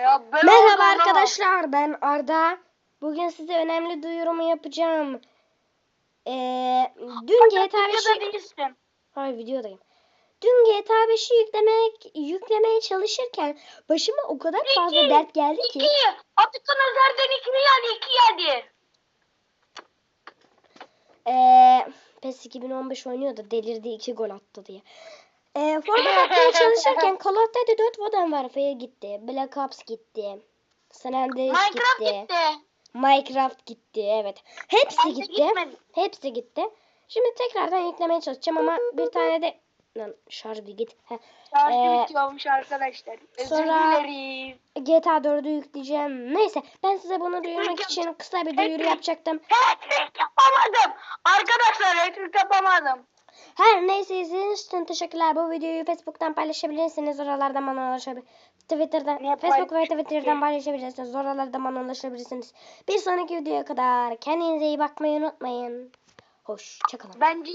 ya. Ben Merhaba olamam. arkadaşlar ben Arda. Bugün size önemli duyurumu yapacağım. Ee, dün GTA Ya 5'i... da değilsin. Hayır videodayım. Dün GTA 5'i yüklemek, yüklemeye çalışırken başıma o kadar fazla İki, dert geldi ki. İki. Atakan Özer'den iki geldi. iki geldi. Ee, PES 2015 oynuyordu delirdi 2 gol attı diye. Ee, Forma yapmaya çalışırken Call of Duty 4 Modern Warfare gitti. Black Ops gitti. San Andreas Minecraft gitti. gitti. Minecraft gitti evet. Hepsi Bence gitti. gitmedi. Hepsi gitti. Şimdi tekrardan yüklemeye çalışacağım ama bir tane de Lan şarj bir git. Heh. Şarjı Ee, bitiyormuş arkadaşlar. Özür sonra- dilerim. GTA 4'ü yükleyeceğim. Neyse ben size bunu duyurmak için kısa bir duyuru yapacaktım. Hattrick yapamadım. Arkadaşlar hattrick yapamadım. Her neyse izlediğiniz için teşekkürler. Bu videoyu Facebook'tan paylaşabilirsiniz. Oralardan bana ulaşabilirsiniz. Twitter'dan, Ne Facebook ve Twitter'dan paylaşabilirsiniz. Oralardan bana ulaşabilirsiniz. Bir sonraki videoya kadar kendinize iyi bakmayı unutmayın. Hoşçakalın. Bence